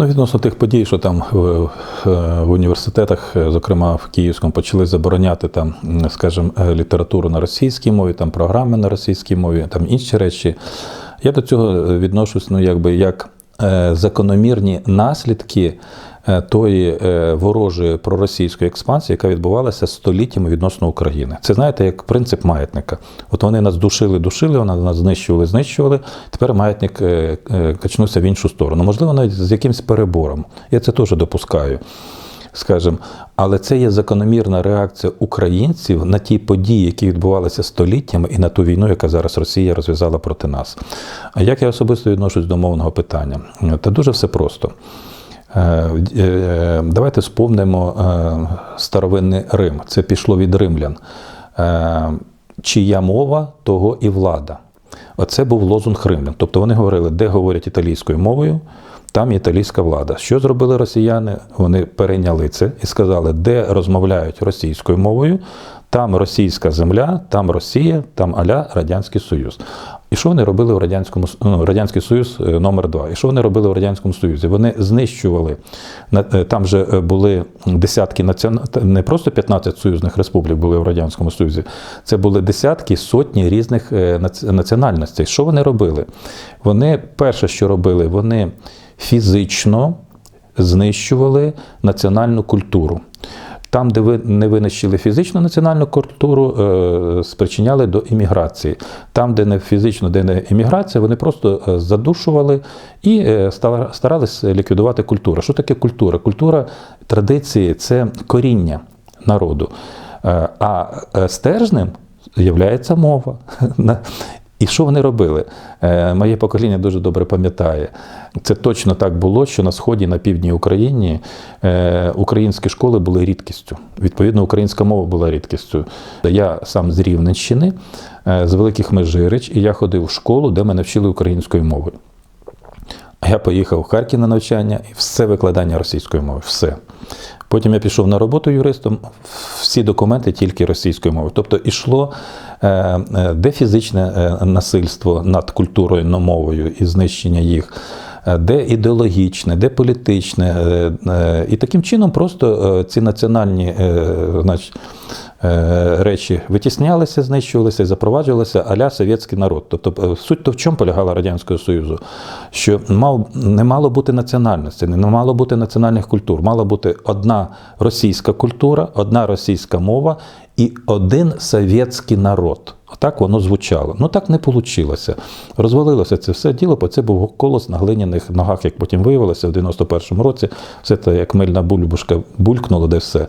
Ну, відносно тих подій, що там в, в, університетах, е, зокрема в Київському, почали забороняти там, скажімо, е, літературу на російській мові, там програми на російській мові, там інші речі. Я до цього е, відношусь, ну, якби як закономірні наслідки тої е, ворожої проросійської експансії, яка відбувалася століттями відносно України. Це знаєте, як принцип маятника. От вони нас душили, душили, вони нас знищували, знищували. Тепер маятник е, е, качнувся в іншу сторону. Можливо, навіть з якимось перебором. Я це теж допускаю. Скажем, але це є закономірна реакція українців на ті події, які відбувалися століттями, і на ту війну, яка зараз Росія розв'язала проти нас. А як я особисто відношусь до мовного питання? Та дуже все просто. Е, е, Давайте спомнимо е, старовинний Рим. Це пішло від римлян. Е, Чия мова, того і влада. Оце був лозунг римлян. Тобто вони говорили, де говорять італійською мовою, там італійська влада. Що зробили росіяни? Вони перейняли це і сказали, де розмовляють російською мовою, там російська земля, там Росія, там аля Радянський Союз. І що вони робили в Радянському ну, Радянський Союз е, номер 2 І що вони робили в Радянському Союзі? Вони знищували е, там же е, були десятки націон... не просто 15 союзних республік були в Радянському Союзі. Це були десятки, сотні різних національностей. Що вони робили? Вони перше, що робили, вони фізично знищували національну культуру. Там, де ви не винищили фізичну національну культуру, е, спричиняли до імміграції. Там, де не фізично, де не імміграція, вони просто е, задушували і е, старались ліквідувати культуру. Що таке культура? Культура традиції це коріння народу. А стержнем є мова. І що вони робили? Е, Моє покоління дуже добре пам'ятає. Це точно так було, що на сході, на півдні України е, українські школи були рідкістю. Відповідно, українська мова була рідкістю. Я сам з Рівненщини, е, з Великих Межирич, і я ходив в школу, де мене вчили українською мовою. А Я поїхав в Харків на навчання і все викладання російської мови. Все. Потім я пішов на роботу юристом, всі документи тільки російською мовою. Тобто йшло е, де фізичне е, насильство над культурою но мовою і знищення їх, е, де ідеологічне, де політичне. е, е, І таким чином просто е, ці національні е, значить, е, речі витіснялися, знищувалися і запроваджувалися аля совєтський народ. Тобто е, суть то в чому полягала Радянського Союзу? Що мав, не мало бути національності, не мало бути національних культур, мала бути одна російська культура, одна російська мова і один совєтський народ. Отак воно звучало. Ну так не вийшло. Розвалилося це все діло, бо це був колос на глиняних ногах, як потім виявилося в 91-му році. Все це як мильна бульбушка булькнуло, де все.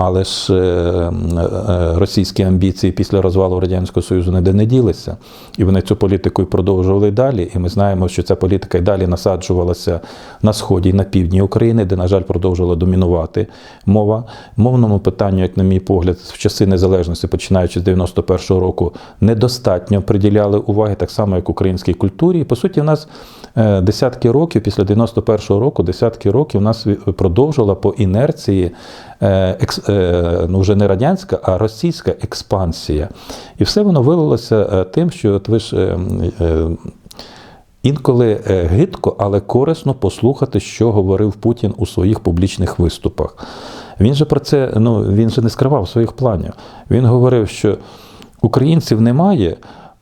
Але ж е, е, російські амбіції після розвалу Радянського Союзу ніде не ділися. І вони цю політику і продовжували далі. І ми знаємо, що ця політика й далі насаджувалася на сході і на півдні України, де, на жаль, продовжувала домінувати мова. Мовному питанню, як на мій погляд, в часи незалежності, починаючи з 91-го року, недостатньо приділяли уваги, так само, як українській культурі. І по суті, в нас десятки років, після 91-го року, десятки років нас продовжувала по інерції е, екс, е, ну вже не радянська, а російська експансія. І все воно вилилося е, тим, що от ви ж. е, е, Інколи е, гидко, але корисно послухати, що говорив Путін у своїх публічних виступах. Він же про це ну, він же не скривав своїх планів. Він говорив, що українців немає,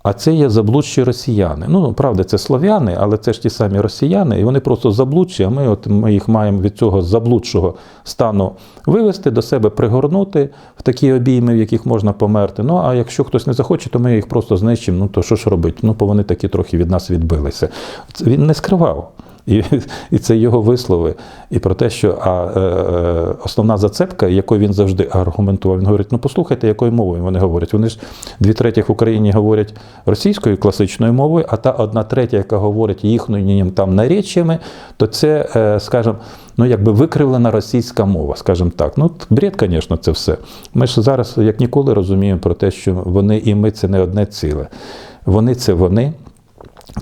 а це є заблудші росіяни. Ну, правда, це слов'яни, але це ж ті самі росіяни, і вони просто заблудші, а ми, от, ми їх маємо від цього заблудшого стану вивести, до себе пригорнути в такі обійми, в яких можна померти. Ну, а якщо хтось не захоче, то ми їх просто знищимо. Ну, то що ж робити? Ну, бо вони такі трохи від нас відбилися. Він не скривав. І, і це його вислови. І про те, що а, е, е, основна зацепка, якою він завжди аргументував, він говорить: ну послухайте, якою мовою вони говорять. Вони ж дві третіх в Україні говорять російською класичною мовою, а та одна третя, яка говорить їхнім там наречиями, то це, е, скажімо, ну якби викривлена російська мова, скажімо так. Ну, бред, звісно, це все. Ми ж зараз, як ніколи, розуміємо про те, що вони і ми це не одне ціле. Вони це вони,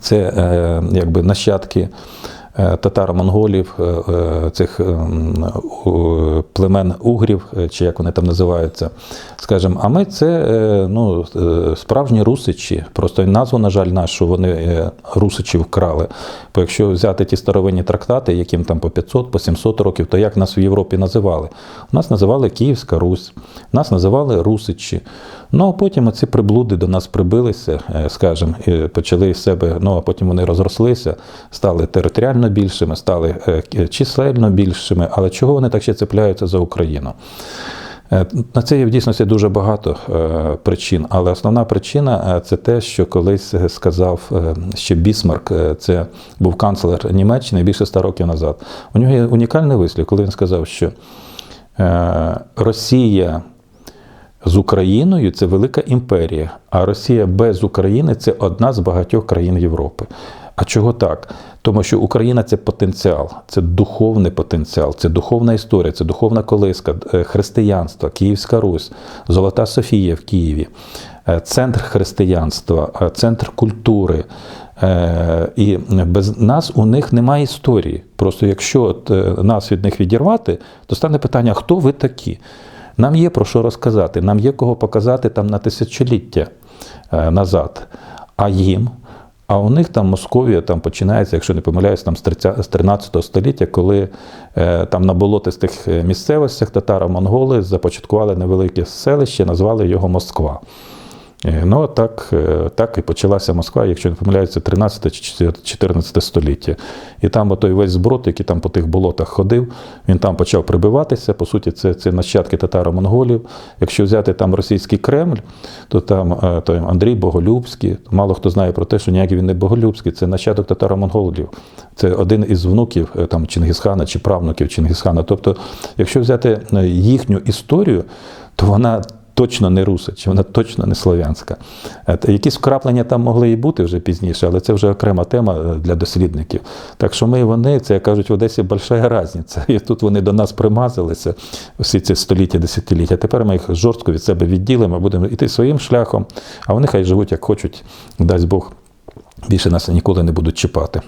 це е, якби нащадки татаро-монголів, е, е, цих ем, племен угрів, е, чи як вони там називаються. Скажімо, а ми це е, ну, е, справжні русичі. Просто назву, на жаль, нашу вони е, русичі вкрали. Бо якщо взяти ті старовинні трактати, яким там по 500, по 700 років, то як нас в Європі називали? Нас називали Київська Русь, нас називали Русичі. Ну а потім оці приблуди до нас прибилися, е, скажімо, і почали з себе, ну а потім вони розрослися, стали територіально більшими, стали е, чисельно більшими. Але чого вони так ще цепляються за Україну? Е, На це є в дійсності дуже багато е, причин, але основна причина це те, що колись сказав ще Бісмарк, це був канцлер Німеччини більше ста років назад. У нього є унікальний вислів, коли він сказав, що Росія з Україною це велика імперія, а Росія без України це одна з багатьох країн Європи. А чого так? Тому що Україна це потенціал, це духовний потенціал, це духовна історія, це духовна колиска, е, християнство, Київська Русь, Золота Софія в Києві, е, центр християнства, е, центр культури. І без нас у них немає історії. Просто якщо нас від них відірвати, то стане питання, хто ви такі? Нам є про що розказати, нам є кого показати там на тисячоліття назад. А їм, а у них там Московія там починається, якщо не помиляюсь, там з 13 століття, коли е, там на болотистих е, місцевостях татаро-монголи започаткували невелике селище, назвали його Москва. Е, Ну, так, е, так і почалася Москва, якщо не помиляюся, 13 чи 14 століття. І там отой весь зброд, який там по тих болотах ходив, він там почав прибиватися. По суті, це, це нащадки татаро-монголів. Якщо взяти там російський Кремль, то там е, той Андрій Боголюбський, мало хто знає про те, що ніякий він не Боголюбський, це нащадок татаро-монголів. Це один із внуків там, Чингисхана чи правнуків Чингисхана. Тобто, якщо взяти їхню історію, то вона точно не русич, вона точно не слов'янська. Е, Якісь вкраплення там могли і бути вже пізніше, але це вже окрема тема е, для дослідників. Так що ми і вони, це як кажуть, в Одесі большая різниця. І тут вони до нас примазалися всі ці століття, десятиліття. Тепер ми їх жорстко від себе відділимо, будемо йти своїм шляхом, а вони хай живуть як хочуть, дасть Бог, більше нас ніколи не будуть чіпати.